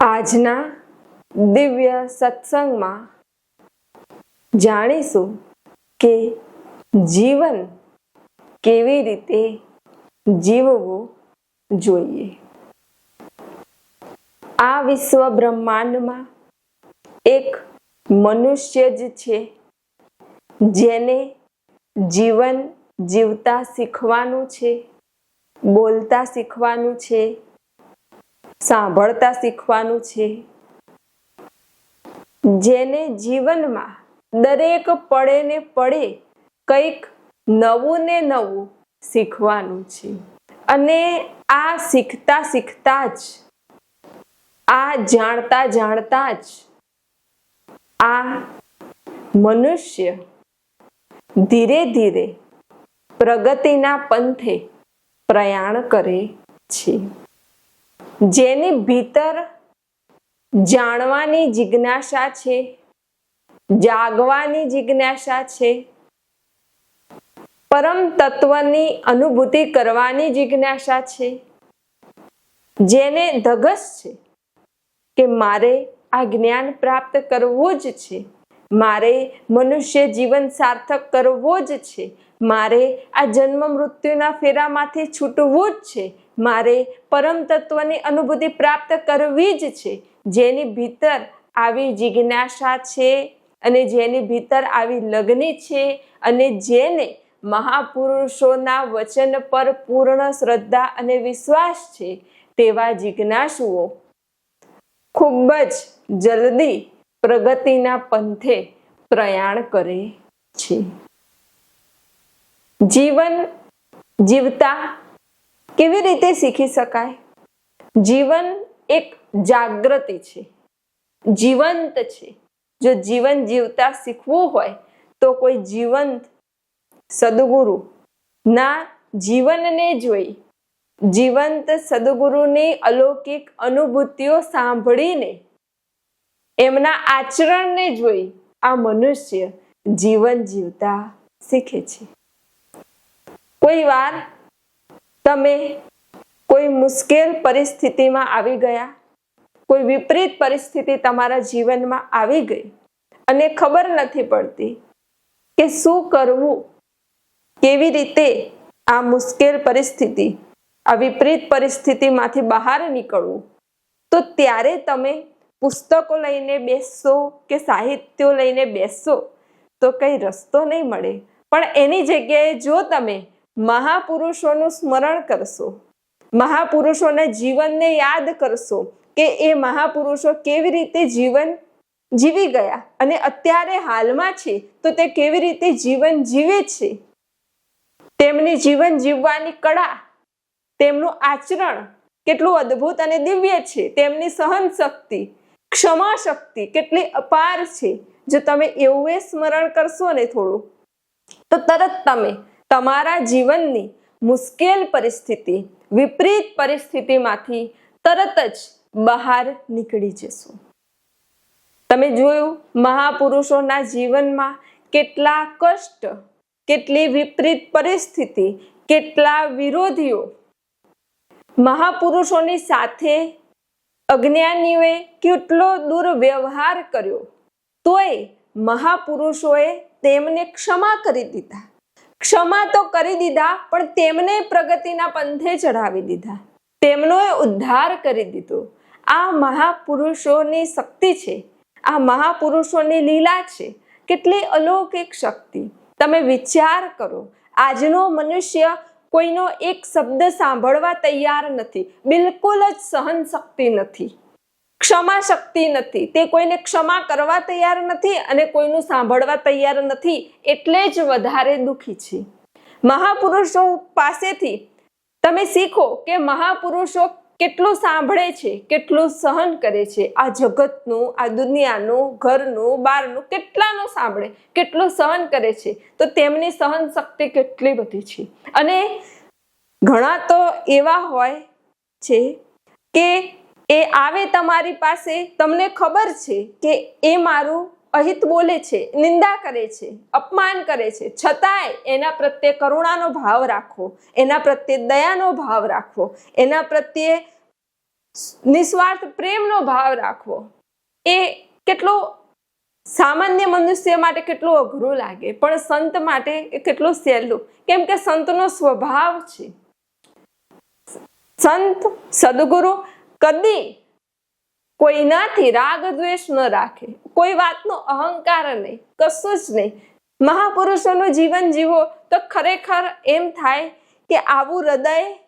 આજના દિવ્ય સત્સંગમાં જાણીશું કે જીવન કેવી રીતે જીવવું જોઈએ. આ વિશ્વ બ્રહ્માંડમાં એક મનુષ્ય જ છે, જેને જીવન જીવતા શીખવાનું છે, બોલતા શીખવાનું છે સાંભળતા શીખવાનું છે. જેને જીવનમાં દરેક પડે ને પડે કંઈક નવું ને નવું શીખવાનું છે. અને આ શીખતા શીખતા જ, આ જાણતા જાણતા જ, આ મનુષ્ય ધીરે ધીરે પ્રગતિના પંથે પ્રયાણ કરે છે. જેની ભીતર જાણવાની જિજ્ઞાસા છે, જાગવાની જિજ્ઞાસા છે, પરમ તત્વની અનુભૂતિ કરવાની જિજ્ઞાસા છે, જેને ધગસ છે કે મારે આ જ્ઞાન પ્રાપ્ત કરવું જ છે, મારે મનુષ્ય જીવન સાર્થક કરવો જ છે, મારે આ જન્મ મૃત્યુના ફેરામાંથી છૂટવું જ છે મારે પરમ તત્વની અનુભૂતિ પ્રાપ્ત કરવી જ છે. જેની ભીતર આવી જિજ્ઞાસા છે અને જેની ભીતર આવી લગ્ની છે અને જેને મહાપુરુષોના વચન પર પૂર્ણ શ્રદ્ધા અને વિશ્વાસ છે તેવા જિજ્ઞાસુઓ ખૂબ જ જલ્દી પ્રગતિના પંથે પ્રયાણ કરે છે. જીવન જીવતા કેવી રીતે શીખી શકાય? જીવન એક જાગૃતિ છે. જીવંત છે. જો જીવન જીવતા શીખવું હોય, તો કોઈ જીવંત સદગુરુ ના જીવનને જોઈ, જીવંત સદગુરુની અલૌકિક અનુભૂતિઓ સાંભળીને એમના આચરણને જોઈ આ મનુષ્ય જીવન જીવતા શીખે છે. કોઈ વાર તમે કોઈ મુશ્કેલ પરિસ્થિતિમાં આવી ગયા? કોઈ વિપરીત પરિસ્થિતિ તમારા જીવનમાં આવી ગઈ? અને ખબર નથી પડતી કે શું કરવું? કેવી રીતે આ મુશ્કેલ પરિસ્થિતિ, આ વિપરીત પરિસ્થિતિમાંથી બહાર નીકળવું? તો ત્યારે તમે પુસ્તકો લઈને બેસશો કે સાહિત્યો લઈને બેસશો? તો કંઈ રસ્તો નહીં મળે. પણ એની જગ્યાએ જો તમે મહાપુરુષોનું સ્મરણ કરશો. મહાપુરુષોના જીવનને યાદ કરશો કે એ મહાપુરુષો કેવી રીતે જીવન જીવી ગયા અને અત્યારે હાલમાં છે તો તે કેવી રીતે જીવન જીવે છે. તેમની જીવન જીવવાની કળા, તેમનું આચરણ કેટલું અદ્ભુત અને દિવ્ય છે. તેમની સહન શક્તિ ક્ષમા શક્તિ કેટલી અપાર છે. જો તમે એવું એ સ્મરણ કરશો ને થોડું, તો તરત તમે તમારા જીવનની મુશ્કેલ પરિસ્થિતિ, વિપરીત પરિસ્થિતિમાંથી તરત જ બહાર નીકળી જશો. તમે જોયું, મહાપુરુષોના જીવનમાં કેટલા કષ્ટ, કેટલી વિપરીત પરિસ્થિતિ, કેટલા વિરોધીઓ. મહાપુરુષોની સાથે અજ્ઞાનીઓએ કેટલો દુર્વ્યવહાર કર્યો, તોય મહાપુરુષોએ તેમને ક્ષમા કરી દીધા. ક્ષમા તો કરી દીધા, પણ તેમને પ્રગતિના પંથે ચઢાવી દીધા. તેમનો ઉદ્ધાર કરી દીધો. આ મહાપુરુષોની શક્તિ છે. આ મહાપુરુષોની લીલા છે. કેટલી અલૌકિક શક્તિ. તમે વિચાર કરો, આજનો મનુષ્ય કોઈનો એક શબ્દ સાંભળવા તૈયાર નથી. બિલકુલ જ સહન શક્તિ નથી. ક્ષમા શક્તિ નથી. તે કોઈને ક્ષમા કરવા તૈયાર નથી અને કોઈનું સાંભળવા તૈયાર નથી એટલે જ વધારે દુખી છે. મહાપુરુષો પાસેથી તમે શીખો કે મહાપુરુષો કેટલું સાંભળે છે, કેટલું સહન કરે છે. આ જગતનું, આ દુનિયાનું, ઘરનું, બહારનું કેટલાનું સાંભળે, કેટલું સહન કરે છે. તો તેમની સહન શક્તિ કેટલી બધી છે. અને ઘણા તો એવા હોય છે કે એ આવે તમારી પાસે, તમને ખબર છે કે એ મારું અહિત બોલે છે, નિંદા કરે છે, અપમાન કરે છે. છતાંય એના પ્રત્યે કરુણાનો ભાવ રાખો, એના પ્રત્યે દયાનો ભાવ રાખો, એના પ્રત્યે નિસ્વાર્થ પ્રેમનો ભાવ રાખવો એ કેટલું સામાન્ય મનુષ્ય માટે કેટલું અઘરું લાગે, પણ સંત માટે એ કેટલું સહેલું. કેમ કે સંતનો સ્વભાવ છે. સંત, સદગુરુ કદી કોઈનાથી રાગ દ્વેષ ન રાખે. કોઈ વાતનો અહંકાર નહીં, કશું જ નહીં. મહાપુરુષોનું જીવન જીવો તો ખરેખર એમ થાય કે આવું હૃદય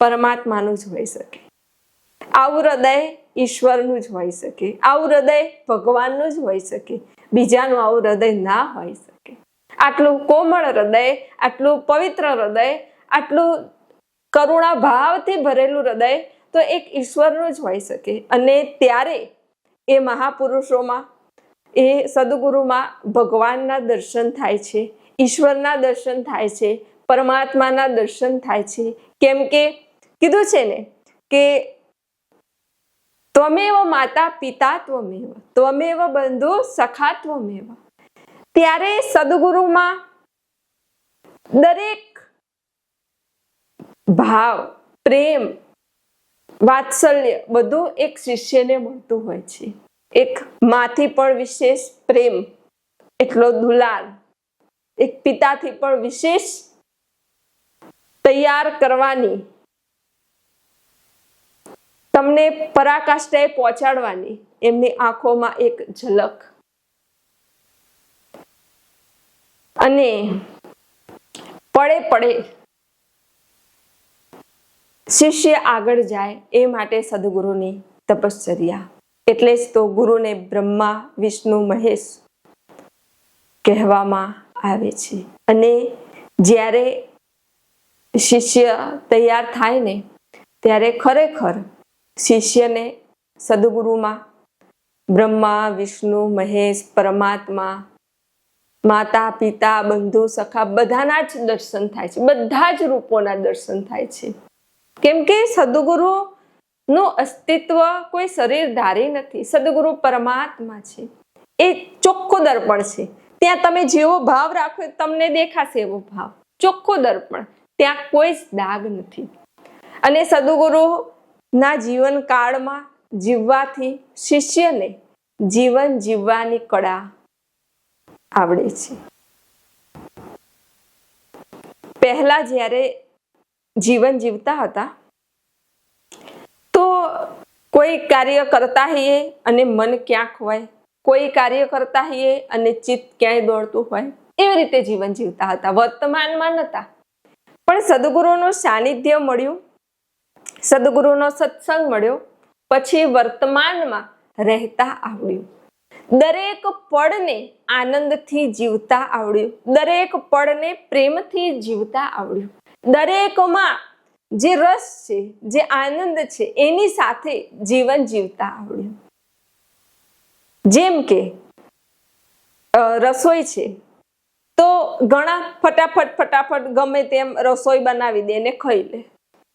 પરમાત્માનું જ હોઈ શકે. આવું હૃદય ઈશ્વરનું જ હોઈ શકે. આવું હૃદય ભગવાનનું જ હોઈ શકે. બીજાનું આવું હૃદય ના હોઈ શકે. આટલું કોમળ હૃદય, આટલું પવિત્ર હૃદય, આટલું કરુણા ભાવથી ભરેલું હૃદય તો એક ઈશ્વરનું જ હોઈ શકે. અને ત્યારે એ મહાપુરુષોમાં, એ સદગુરુમાં ભગવાનના દર્શન થાય છે, ઈશ્વરના દર્શન થાય છે, પરમાત્માના દર્શન થાય છે. કેમ કે કીધું છે ને કે ત્વમેવ માતા પિતા ત્વમેવ ત્વમેવ બંધુ સખા ત્વમેવ. ત્યારે સદગુરુમાં દરેક ભાવ, પ્રેમ વાત્સલ્ય બધું એક શિષ્યને મળતું હોય છે. એક માથી પણ વિશેષ પ્રેમ, એટલો દુલાર એક પિતાથી પણ વિશેષ તૈયાર કરવાની. તમને પરાકાષ્ઠાએ પહોંચાડવાની, એમની આંખોમાં એક ઝલક. અને પડે પડે શિષ્ય આગળ જાય એ માટે સદગુરુની તપશ્ચર્યા. એટલે જ તો ગુરુને બ્રહ્મા, વિષ્ણુ, મહેશ કહેવામાં આવે છે. અને જ્યારે શિષ્ય તૈયાર થાય ને, ત્યારે ખરેખર શિષ્યને સદગુરુમાં બ્રહ્મા, વિષ્ણુ, મહેશ, પરમાત્મા, માતા, પિતા, બંધુ, સખા બધાના જ દર્શન થાય છે. બધા જ રૂપોના દર્શન થાય છે. કેમ કે સદગુરુ નું અસ્તિત્વ કોઈ શરીર ધારી નથી. સદગુરુ પરમાત્મા છે. એ ચોખ્ખો દર્પણ છે. ત્યાં તમે જેવો ભાવ રાખો તમને દેખાશે એવો ભાવ. ચોખ્ખો દર્પણ. ત્યાં કોઈ જ દાગ નથી. અને સદગુરુ ના જીવન કાળમાં જીવવાથી શિષ્યને જીવન જીવવાની કળા આવડે છે. પહેલા જ્યારે જીવન જીવતા હતા. તો કોઈ કાર્ય કરતા હોઈએ અને મન ક્યાંક હોય, કોઈ કાર્ય કરતા હોઈએ અને ચિત્ત ક્યાંય દોડતું હોય, એવી રીતે જીવન જીવતા હતા. વર્તમાનમાં નહોતા. પણ સદગુરુનું સાનિધ્ય મળ્યું, સદગુરુનો સત્સંગ મળ્યો, પછી વર્તમાનમાં રહેતા આવડ્યું. દરેક પળને આનંદથી જીવતા આવડ્યું. દરેક પળને પ્રેમથી જીવતા આવડ્યું. દરેકમાં જે રસ છે, જે આનંદ છે, એની સાથે જીવન જીવતા આવડ્યું જેમ કે રસોઈ છે, તો ઘણા ફટાફટ ફટાફટ ગમે તેમ રસોઈ બનાવી દે ને ખાઈ લે.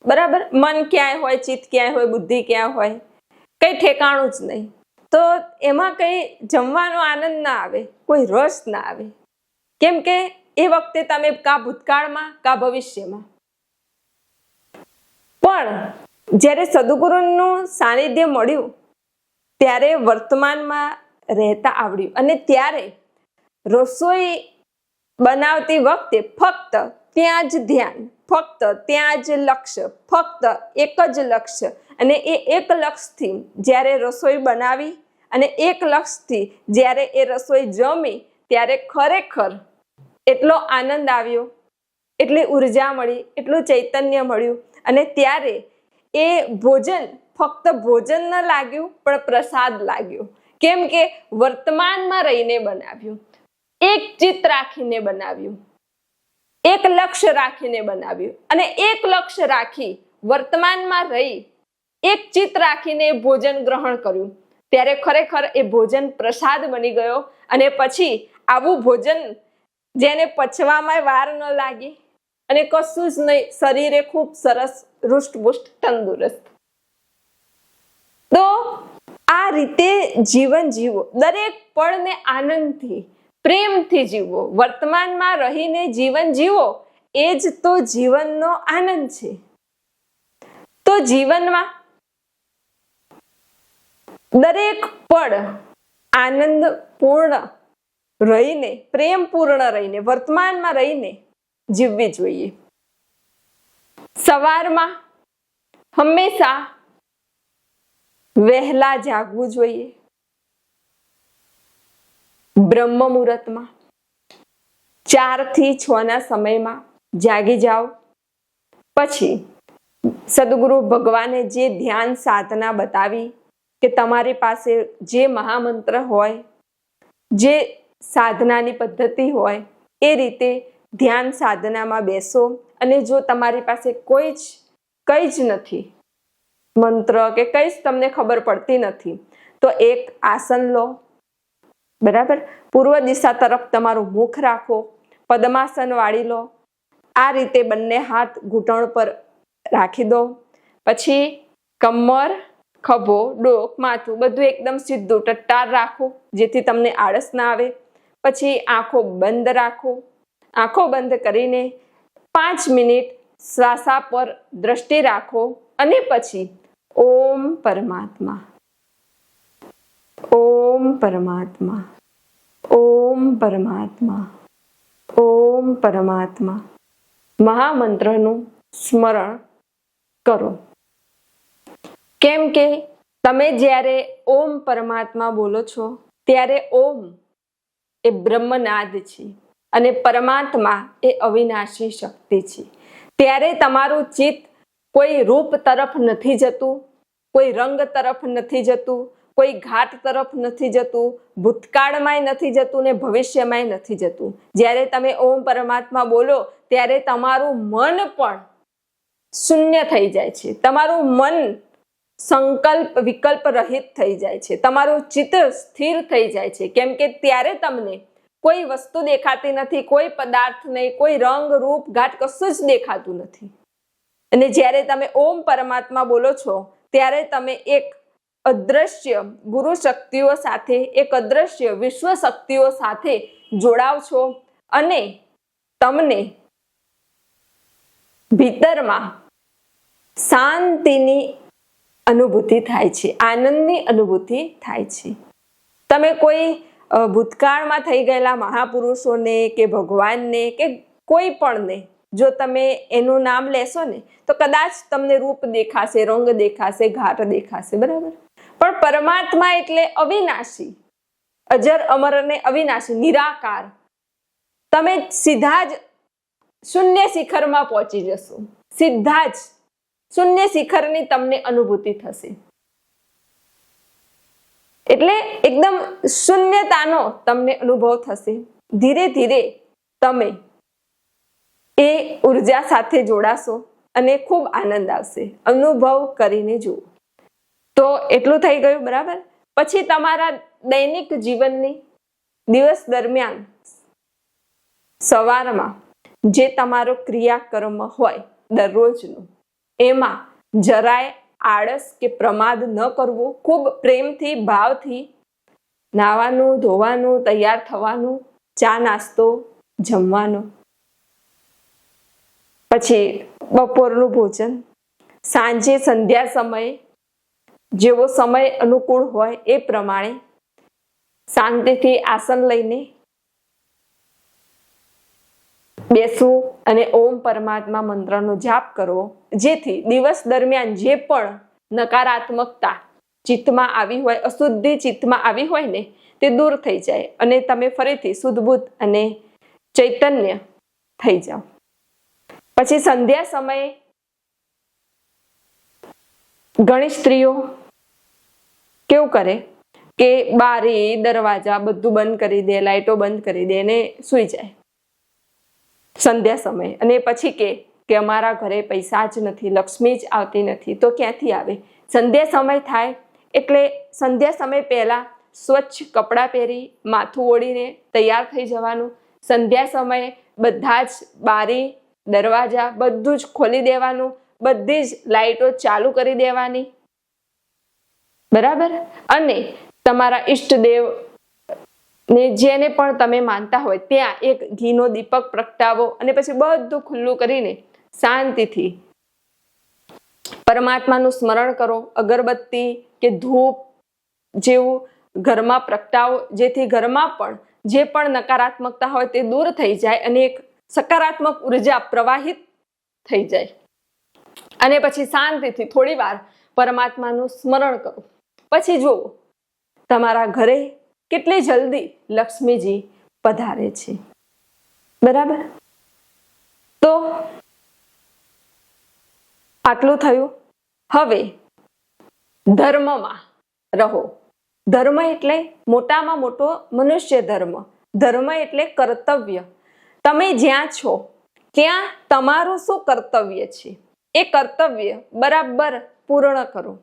બરાબર? મન ક્યાંય હોય, ચિત્ત ક્યાંય હોય, બુદ્ધિ ક્યાં હોય, કંઈ ઠેકાણું જ નહીં. તો એમાં કંઈ જમવાનો આનંદ ના આવે, કોઈ રસ ના આવે. કેમ કે એ વખતે તમે કા ભૂતકાળમાં, કા ભવિષ્યમાં. પણ જ્યારે સદગુરુનું સાનિધ્ય મળ્યું, ત્યારે વર્તમાનમાં રહેતા આવડ્યું. અને ત્યારે રસોઈ બનાવતી વખતે ફક્ત ત્યાં જ ધ્યાન, ફક્ત ત્યાં જ લક્ષ્ય, ફક્ત એક જ લક્ષ્ય. અને એ એક લક્ષ્યથી જ્યારે રસોઈ બનાવી અને એક લક્ષ્યથી જ્યારે એ રસોઈ જમી, ત્યારે ખરેખર એટલો આનંદ આવ્યો, એટલી ઊર્જા મળી, એટલું ચૈતન્ય મળ્યું અને ત્યારે એ ભોજન ફક્ત ભોજન ન લાગ્યું, પણ પ્રસાદ લાગ્યો. કેમ કે વર્તમાનમાં રહીને બનાવ્યું, એક ચિત્ત રાખીને બનાવ્યું, એક લક્ષ્ય રાખીને બનાવ્યું અને એક લક્ષ્ય રાખી વર્તમાનમાં રહી, એક ચિત્ત રાખીને ભોજન ગ્રહણ કર્યું. ત્યારે ખરેખર એ ભોજન પ્રસાદ બની ગયો અને પછી આવું ભોજન જેને પચવામાં વાર ન લાગી અને કશું જ નહીં, શરીરે ખૂબ સરસ રૂષ્ટપુષ્ટ તંદુરસ્ત. તો આ રીતે જીવન જીવો. દરેક પળને આનંદથી, પ્રેમથી જીવો. વર્તમાનમાં રહીને જીવન જીવો, એ જ તો જીવનનો આનંદ છે. તો જીવનમાં દરેક પળ આનંદપૂર્ણ રહીને, પ્રેમપૂર્ણ રહીને, વર્તમાનમાં રહીને જીવવી જોઈએ. સવારમાં હંમેશા વહેલા જાગવું જોઈએ. બ્રહ્મ મુહૂર્તમાં ચારથી છ ના સમયમાં જાગી જાઓ. પછી સદગુરુ ભગવાને જે ધ્યાન સાધના બતાવી કે તમારી પાસે જે મહામંત્ર હોય, જે સાધનાની પદ્ધતિ હોય, એ રીતે ધ્યાન સાધનામાં બેસો અને જો તમારી પાસે કોઈ જ, કંઈ જ નથી, મંત્ર કે કંઈ જ તમને ખબર પડતી નથી, તો એક આસન લો. બરાબર? પૂર્વ દિશા તરફ તમારું મુખ રાખો પદ્માસન વાળી લો. આ રીતે બંને હાથ ઘૂંટણ પર રાખી દો. પછી કમર, ખભો, ડોક, માથું બધું એકદમ સીધું ટટ્ટાર રાખો, જેથી તમને આળસ ના આવે. પછી આંખો બંધ રાખો. આંખો બંધ કરીને પાંચ મિનિટ શ્વાસા પર દ્રષ્ટિ રાખો અને પછી ઓમ પરમાત્મા. ઓમ પરમાત્મા. ઓમ પરમાત્મા. ઓમ પરમાત્મા. મહામંત્રનું સ્મરણ કરો. કેમ કે તમે જ્યારે ઓમ પરમાત્મા બોલો છો, ત્યારે ઓમ એ બ્રહ્મનાદ છે અને પરમાત્મા એ અવિનાશી શક્તિ છે. ત્યારે તમારું ચિત્ત કોઈ રૂપ તરફ નથી જતું, કોઈ રંગ તરફ નથી જતું, કોઈ ઘાટ તરફ નથી જતું, ભૂતકાળમાંય નથી જતું ને ભવિષ્યમાંય નથી જતું. જ્યારે તમે ઓમ પરમાત્મા બોલો, ત્યારે તમારું મન પણ શૂન્ય થઈ જાય છે. તમારું મન સંકલ્પ, વિકલ્પ રહિત થઈ જાય છે. તમારું ચિત્ર સ્થિર થઈ જાય છે. કેમ કે ત્યારે તમને કોઈ વસ્તુ દેખાતી નથી, કોઈ પદાર્થ નહીં, કોઈ રંગ, રૂપ, ઘાટ કશું જ દેખાતું નથી. અને જ્યારે તમે ઓમ પરમાત્મા બોલો છો, ત્યારે તમે એક અદ્રશ્ય ગુરુ શક્તિઓ સાથે, એક અદ્રશ્ય વિશ્વ શક્તિઓ સાથે જોડાવ છો અને તમને ભીતરમાં શાંતિની અનુભૂતિ થાય છે, આનંદની અનુભૂતિ થાય છે. તમે કોઈ ભૂતકાળમાં થઈ ગયેલા મહાપુરુષોને કે ભગવાનને કે કોઈ પણને, જો તમે એનું નામ લેશો ને, તો કદાચ તમને રૂપ દેખાશે, રંગ દેખાશે, ઘાટ દેખાશે, બરાબર? પણ પરમાત્મા એટલે અવિનાશી, અજર અમર અને અવિનાશી, નિરાકાર. તમે સીધા જ શૂન્ય શિખરમાં પહોંચી જશો, સીધા જ. શૂન્ય શિખરની તમને અનુભૂતિ થશે. એટલે એકદમ શૂન્યતાનો તમને અનુભવ થશે. ધીરે ધીરે તમે એ ઊર્જા સાથે જોડાશો અને ખૂબ આનંદ આવશે. અનુભવ કરીને જુઓ. તો એટલું થઈ ગયું, બરાબર? પછી તમારા દૈનિક જીવનની દિવસ દરમિયાન સવારમાં જે તમારો ક્રિયાકર્મ હોય દરરોજનું એમાં જરાય આળસ કે પ્રમાદ ન કરવું, ખૂબ પ્રેમથી, ભાવથી નાવાનું, ધોવાનું, તૈયાર થવાનું, ચા નાસ્તો, જમવાનો. પછી બપોરનું ભોજન. સાંજે સંધ્યા સમયે જેવો સમય અનુકૂળ હોય એ પ્રમાણે શાંતિથી આસન લઈને બેસવું અને ઓમ પરમાત્મા મંત્રનો જાપ કરવો જેથી દિવસ દરમિયાન જે પણ નકારાત્મકતા ચિત્તમાં આવી હોય, અશુદ્ધિ ચિત્તમાં આવી હોય ને, તે દૂર થઈ જાય અને તમે ફરીથી શુદ્ધબુદ્ધ અને ચૈતન્ય થઈ જાઓ. પછી સંધ્યા સમયે ઘણી સ્ત્રીઓ કેવું કરે કે બારી, દરવાજા બધું બંધ કરી દે, લાઈટો બંધ કરી દે અને સૂઈ જાય. સંધ્યા સમયે. અને પછી કે કે અમારા ઘરે પૈસા જ નથી, લક્ષ્મી જ આવતી નથી, તો ક્યાંથી આવે? સંધ્યા સમય થાય એટલે સંધ્યા સમય પહેલાં સ્વચ્છ કપડાં પહેરી, માથું ઓળીને તૈયાર થઈ જવાનું. સંધ્યા સમયે બધા જ બારી, દરવાજા બધું જ ખોલી દેવાનું, બધી જ લાઈટો ચાલુ કરી દેવાની. બરાબર? અને તમારા ઈષ્ટદેવ ને જેને પણ તમે માનતા હોય ત્યાં એક ઘીનો દીપક પ્રગટાવો અને પછી બધું ખુલ્લું કરીને શાંતિથી પરમાત્માનું સ્મરણ કરો, અગરબત્તી કે ધૂપ જેવું ઘરમાં પ્રગટાવો, જેથી ઘરમાં પણ જે પણ નકારાત્મકતા હોય તે દૂર થઈ જાય અને એક સકારાત્મક ઊર્જા પ્રવાહિત થઈ જાય. અને પછી શાંતિથી થોડી વાર પરમાત્માનું સ્મરણ કરો. પછી જુઓ, તમારા ઘરે કેટલી જલ્દી લક્ષ્મીજી પધારે છે. બરાબર? તો આટલું થયું. હવે ધર્મમાં રહો. ધર્મ એટલે મોટામાં મોટો મનુષ્ય ધર્મ. ધર્મ એટલે કર્તવ્ય. તમે જ્યાં છો, ત્યાં તમારું શું કર્તવ્ય છે? એ કર્તવ્ય બરાબર પૂર્ણ કરો.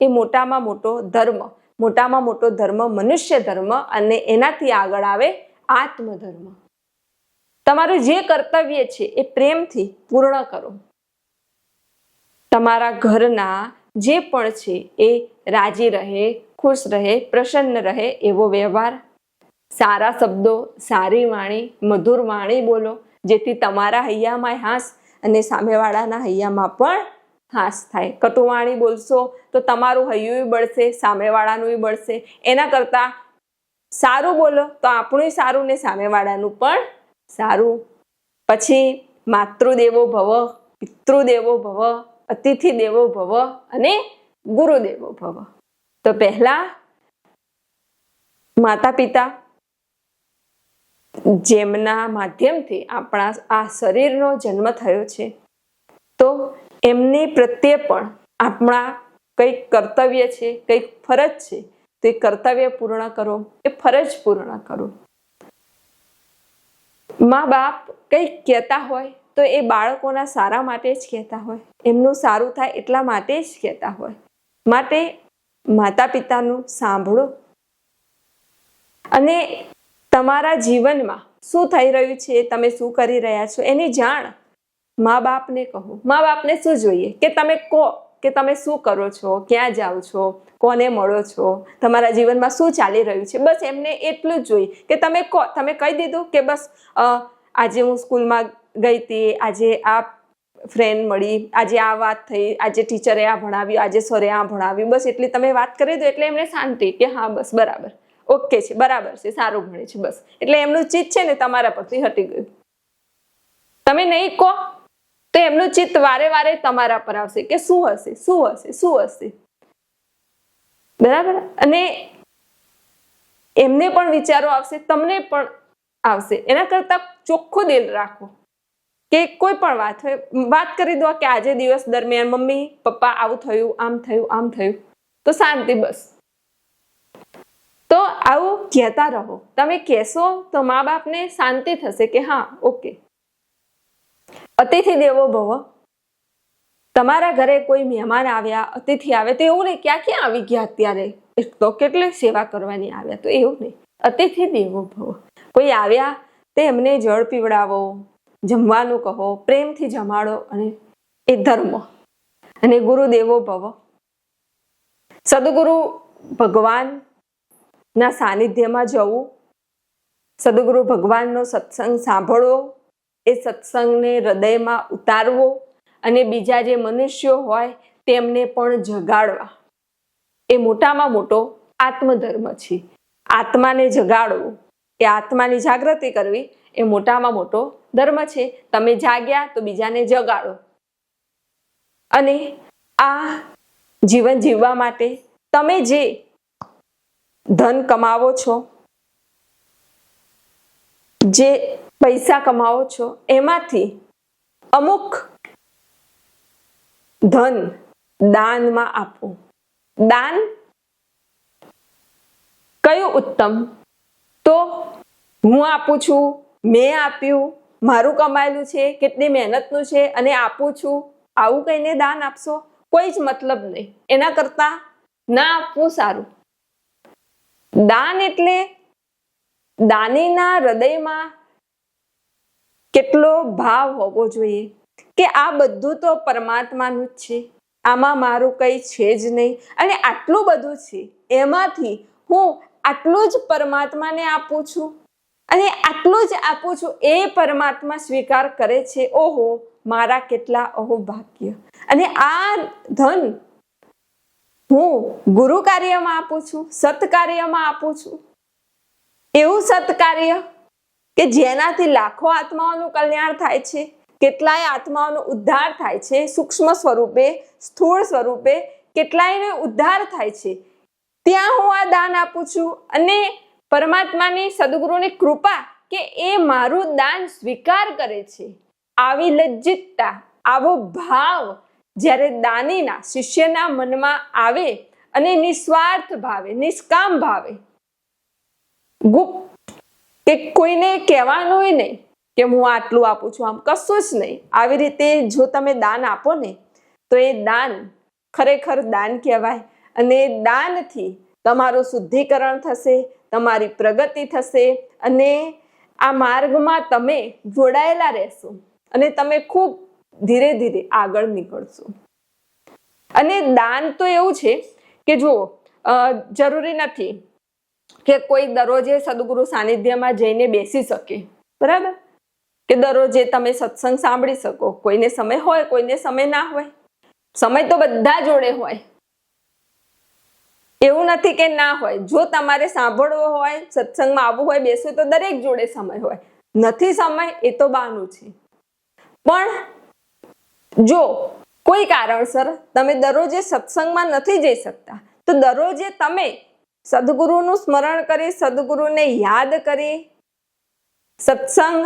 એ મોટામાં મોટો ધર્મ. મોટામાં મોટો ધર્મ મનુષ્ય ધર્મ અને એનાથી આગળ આવે આત્મધર્મ. તમારું જે કર્તવ્ય છે એ પ્રેમથી પૂર્ણ કરો. તમારા ઘરના જે પણ છે એ રાજી રહે, ખુશ રહે, પ્રસન્ન રહે એવો વ્યવહાર. સારા શબ્દો, સારી વાણી, મધુર વાણી બોલો, જેથી તમારા હૈયામાં હાસ અને સામેવાળાના હૈયામાં પણ હાસ થાય. કટુવાણી બોલશો તો તમારું હૈયું બળશે, સામેવાળાનું બળશે. એના કરતાં સારું બોલો તો આપણું સારું ને સામેવાળાનું પણ સારું. પછી માતૃદેવો ભવ, પિતૃદેવો ભવ, અતિથિ દેવો ભવ અને ગુરુદેવો ભવ. તો પહેલા માતા પિતા જેમના માધ્યમથી આપણા, આ શરીરનો જન્મ થયો છે. તો એમની પ્રત્યે પણ આપણા કંઈક કર્તવ્ય છે, કંઈક ફરજ છે, તો કર્તવ્ય પૂર્ણ કરો, એ ફરજ પૂર્ણ કરો. મા બાપ કંઈક કહેતા હોય તો એ બાળકોના સારા માટે જ કહેતા હોય, એમનું સારું થાય એટલા માટે જ કહેતા હોય. માટે માતા પિતાનું સાંભળો. અને તમારા જીવનમાં શું થઈ રહ્યું છે, તમે શું કરી રહ્યા છો, એની જાણ મા બાપને કહો. મા બાપને શું જોઈએ? કે તમે કહો કે તમે શું કરો છો? ક્યાં જાઓ છો? કોને મળો છો? તમારા જીવનમાં શું ચાલી રહ્યું છે? બસ એમને એટલું જ જોઈએ. કે તમે કહો તમે કહી દીધું કે બસ આજે હું સ્કૂલમાં ગઈ હતી, આજે આ ફ્રેન્ડ મળી, આજે આ વાત થઈ, આજે ટીચરે આ ભણાવ્યું, આજે સરે આ ભણાવ્યું, બસ એટલી તમે વાત કરી દો એટલે એમને શાંતિ કે હા, બસ બરાબર. ઓકે છે, બરાબર છે, સારું ભણે છે, બસ. એટલે એમનું ચીજ છે ને તમારા પરથી હટી ગયું. તમે નહીં કહો તો એમનું ચિત્ત વારે વારે તમારા પર આવશે કે શું હશે શું હશે શું હશે? બરાબર? અને એમને પણ વિચારો આવશે, તમને પણ આવશે. એના કરતાં ચોખ્ખું દિલ રાખો કે કોઈ પણ વાત હોય. વાત કરી દો કે આજે દિવસ દરમિયાન મમ્મી, પપ્પા આવું થયું, આમ થયું આમ થયું. તો શાંતિ બસ. તો આવું કહેતા રહો. તમે કહેશો તો મા બાપને શાંતિ થશે કે હા, ઓકે. અતિથિ દેવો ભવ. તમારા ઘરે કોઈ મહેમાન આવ્યા, અતિથિ આવે, તો એવું નહીં, ક્યાં ક્યાં આવી ગયા અત્યારે? તો કેટલી સેવા કરવાની આવ્યા તો એવું નહીં. અતિથિ દેવો ભવ. કોઈ આવ્યા, તે એમને જળ પીવડાવો, જમવાનું કહો, પ્રેમથી જમાડો અને એ ધર્મ. અને ગુરુદેવો ભવ. સદગુરુ ભગવાનના સાનિધ્યમાં જવું. સદગુરુ ભગવાનનો સત્સંગ સાંભળવો એ સત્સંગને હૃદયમાં ઉતારવો અને બીજા જે મનુષ્યો હોય તેમને પણ જગાડવા. એ મોટામાં મોટો આત્મધર્મ છે. આત્માને જગાડવું. એ આત્માની જાગૃતિ કરવી એ મોટામાં મોટો ધર્મ છે. તમે જાગ્યા તો બીજાને જગાડો. અને આ જીવન જીવવા માટે તમે જે ધન કમાવો છો, જે પૈસા કમાવો છો, એમાંથી અમુક ધન દાનમાં આપો. દાન કયું ઉત્તમ? તો હું આપું છું, મેં આપ્યું, મારું કમાયેલું છે, કેટલી મહેનતનું છે, અને આપું છું, આવું કહીને દાન આપશો? કોઈ જ મતલબ નહીં. એના કરતા ના આપવું સારું. દાન એટલે દાનીના હૃદયમાં કેટલો ભાવ હોવો જોઈએ? કે આ બધું તો પરમાત્માનું જ છે. આમાં મારું કંઈ છે જ નહીં. અને આટલું બધું છે, એમાંથી હું આટલું જ પરમાત્માને આપું છું? અને આટલું જ આપું છું, એ પરમાત્મા સ્વીકાર કરે છે? ઓહો, મારા કેટલા અહો ભાગ્ય અને આ ધન હું ગુરુ કાર્યમાં આપું છું, સત્કાર્યમાં આપું છું? એવું સત્કાર્ય કે જેનાથી લાખો આત્માઓનું કલ્યાણ થાય છે, કેટલાય આત્માઓનો ઉદ્ધાર થાય છે, સૂક્ષ્મ સ્વરૂપે, સ્થૂળ સ્વરૂપે કેટલાયનો ઉદ્ધાર થાય છે. ત્યાં હું આ દાન આપું છું અને પરમાત્માની સદગુરુની કૃપા કે એ મારું દાન સ્વીકાર કરે છે. આવી લજ્જિતતા, આવો ભાવ જ્યારે દાનીના, શિષ્યના મનમાં આવે અને નિસ્વાર્થ ભાવે, નિષ્કામ ભાવે. ગુપ્ત કે કોઈને કહેવાનું નહીં કે હું આટલું આપું છું, આમ કશું જ નહીં. આવી રીતે જો તમે દાન આપો ને, તો એ દાન ખરેખર દાન કહેવાય અને દાનથી તમારું શુદ્ધિકરણ થશે, તમારી પ્રગતિ થશે અને આ માર્ગમાં તમે જોડાયેલા રહેશો અને તમે ખૂબ ધીરે ધીરે આગળ નીકળશો. અને દાન તો એવું છે કે જુઓ જરૂરી નથી કે કોઈ દરરોજે સદગુરુ સાનિધ્યમાં જઈને બેસી શકે. બરાબર? કે દરરોજે તમે સત્સંગ સાંભળી શકો. કોઈને સમય હોય, કોઈને સમય ના હોય. સમય તો બધા જોડે હોય. એવું નથી કે ના હોય. જો તમારે સાંભળવો હોય, સત્સંગમાં આવવું હોય, બેસવું તો દરેક જોડે સમય હોય. નથી સમય, એ તો બાનું છે. પણ જો કોઈ કારણસર તમે દરરોજે સત્સંગમાં નથી જઈ શકતા, તો દરરોજે તમે સદગુરુનું સ્મરણ કરી, સદગુરુને યાદ કરી, સત્સંગ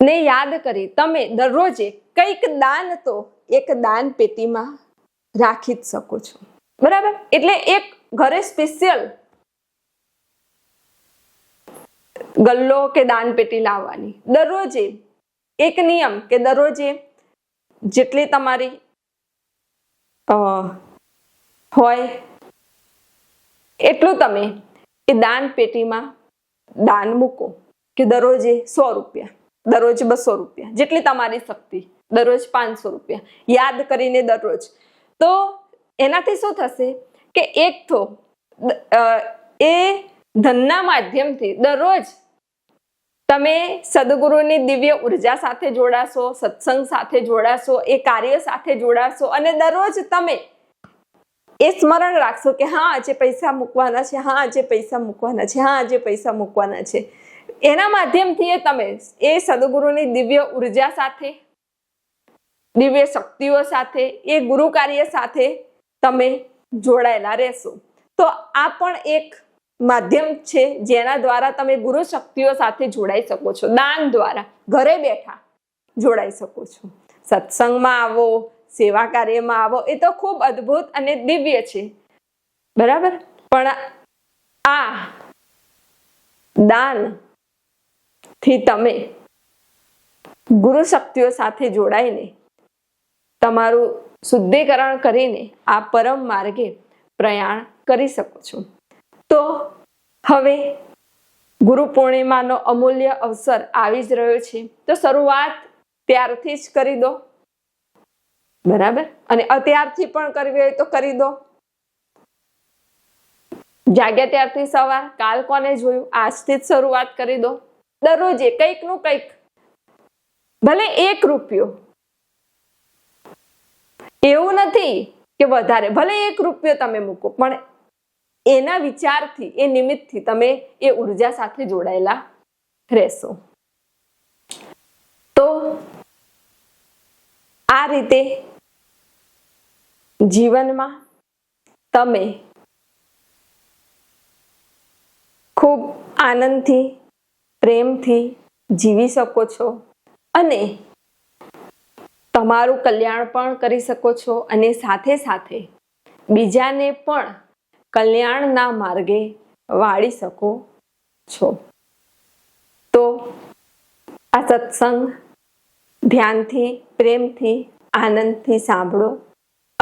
ને યાદ કરી. તમે દરરોજે કંઈક દાન તો એક દાન પેટીમાં રાખી જ શકો છો. બરાબર? એટલે એક ઘરે સ્પેશિયલ ગલ્લો કે દાન પેટી લાવવાની. દરરોજે એક નિયમ કે દરરોજે જેટલી તમારી હોય એટલું તમે એ દાન પેટીમાં દાન મૂકો કે દરરોજે સો રૂપિયા, દરરોજ બસો રૂપિયા, જેટલી તમારી શક્તિ, દરરોજ પાંચસો રૂપિયા, યાદ કરીને દરરોજ. તો એનાથી શું થશે કે એક તો એ ધનના માધ્યમથી દરરોજ તમે સદગુરુની દિવ્ય ઊર્જા સાથે જોડાશો, સત્સંગ સાથે જોડાશો, એ કાર્ય સાથે જોડાશો અને દરરોજ તમે એ સ્મરણ રાખશો કે હા, આજે પૈસા મૂકવાના છે, હા, આજે પૈસા મૂકવાના છે, હા, આજે પૈસા મૂકવાના છે. એના માધ્યમથી એ તમે એ સદગુરુની દિવ્ય ઊર્જા સાથે, દિવ્ય શક્તિઓ સાથે, એ ગુરુ કાર્ય સાથે તમે જોડાયેલા રહેશો. તો આ પણ એક માધ્યમ છે જેના દ્વારા તમે ગુરુ શક્તિઓ સાથે જોડાઈ શકો છો. દાન દ્વારા ઘરે બેઠા જોડાઈ શકો છો. સત્સંગમાં આવો સેવા કાર્યમાં આવો, એ તો ખૂબ અદ્ભુત અને દિવ્ય છે. બરાબર? પણ આ દાનથી તમે ગુરુ શક્તિઓ સાથે જોડાઈને, તમારું શુદ્ધિકરણ કરીને આ પરમ માર્ગે પ્રયાણ કરી શકો છો. તો હવે ગુરુ પૂર્ણિમાનો અમૂલ્ય અવસર આવી જ રહ્યો છે. તો શરૂઆત ત્યારથી જ કરી દો. બરાબર? અને અત્યારથી પણ કરવી હોય તો કરી દો. જાગ્યા ત્યારથી સવાર, કાલ કોને જોયું? આજથી જ શરૂઆત કરી દો. દરરોજે કંઈકનું કંઈક. ભલે એક રૂપિયો. એવું નથી કે વધારે, ભલે એક રૂપિયો તમે મૂકો, પણ એના વિચારથી, એ નિમિત્તથી તમે એ ઊર્જા સાથે જોડાયેલા રહેશો. તો આ રીતે જીવનમાં તમે ખૂબ આનંદથી, પ્રેમથી જીવી શકો છો અને તમારું કલ્યાણ પણ કરી શકો છો અને સાથે સાથે બીજાને પણ કલ્યાણના માર્ગે વાળી શકો છો. તો આ સત્સંગ ધ્યાનથી, પ્રેમથી, આનંદથી સાંભળો.